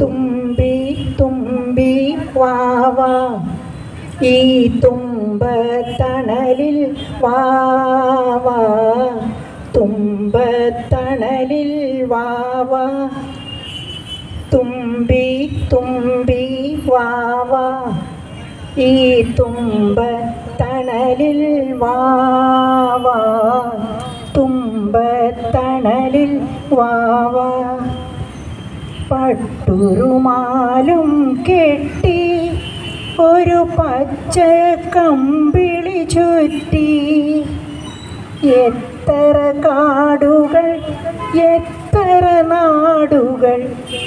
തുമ്പി തുമ്പി വാവാ. ഈ തുമ്പത്തണലിൽ വാവാ. തുമ്പത്തണലിൽ വാവാ. തുമ്പി തുമ്പി വാവാ. ഈ തുമ്പത്തണലിൽ വാവാ. തുമ്പത്തണലിൽ വാവാ. പട്ടുരുമാലും കെട്ടി ഒരു പച്ച കമ്പിളി ചുറ്റി. എത്ര കാടുകൾ എത്ര നാടുകൾ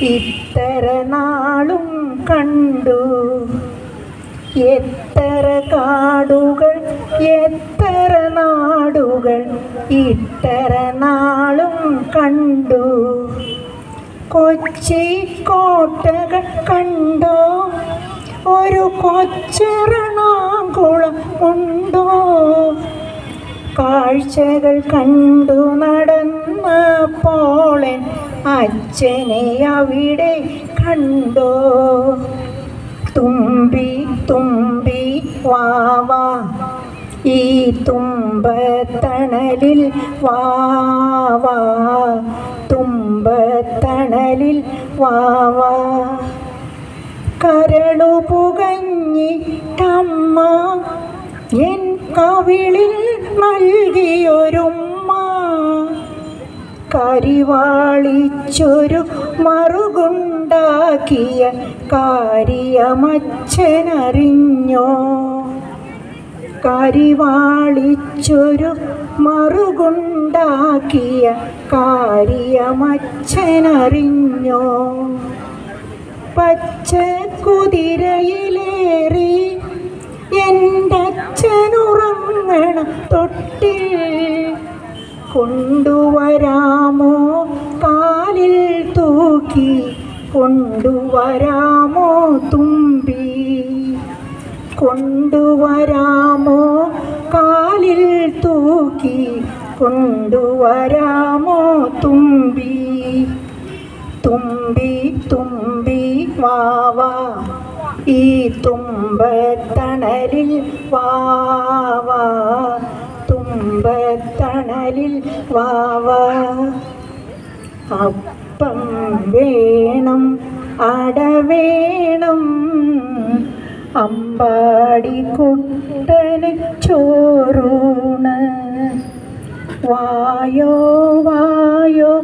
ഇത്ര നാളും കണ്ടു. എത്ര കാടുകൾ എത്ര നാടുകൾ ഇത്ര നാളും കണ്ടു. കൊച്ചി കോട്ടകൾ കണ്ടോ? ഒരു കൊച്ചെറണാകുളം ഉണ്ടോ? കാഴ്ചകൾ കണ്ടു നടന്ന പോളൻ അച്ഛനെ അവിടെ കണ്ടോ? തുമ്പി തുമ്പി വാവാ ഈ തുമ്പത്തണലിൽ വാവാ തുമ്പത്തണലിൽ വാവാ കരളു തമ്മ എൻ കവിളിൽ നൽകിയൊരുമ്മ. കരിവാളിച്ചൊരു മറുകുണ്ടാക്കിയ കാര്യമച്ഛനറിഞ്ഞോ കരിവാളിച്ചൊരു മറുകുണ്ടാക്കിയ കാര്യമച്ഛനറിഞ്ഞോ പച്ച കുതിരയിലേറി എന്റെ അച്ഛനുറങ്ങണ തൊട്ടിൽ. കൊണ്ടുവരാമോ? കാലിൽ തൂക്കി കൊണ്ടുവരാമോ? തുമ്പി കൊണ്ടുവരാമോ? കാലിൽ തൂക്കി കൊണ്ടുവരാമോ? തുമ്പി തുമ്പി തുമ്പി വാവ ഈ തുമ്പത്തണലിൽ വാവാ തുമ്പത്തണലിൽ വാവ അപ്പം വേണം അടവേണം. അമ്പാടി കുട്ടന് ചോറൂണ്. വായോ വായോ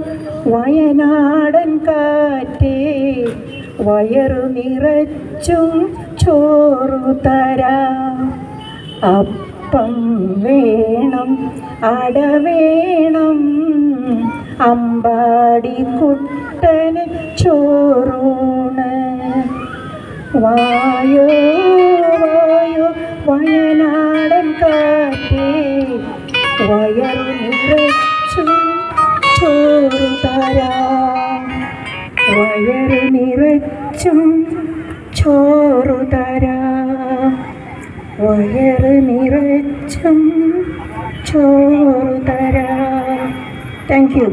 വയനാടൻ കാറ്റേ വയറു നിറച്ചും ചോറു തരാം. അപ്പം വേണം അട വേണം അമ്പാടി കുട്ടന് ചോറൂണ്. വായോ ചോറു തരാം വയറു നിറച്ചും ചോറു തരാം വയറ് നിറച്ചും ചോറു തരാം താങ്ക് യു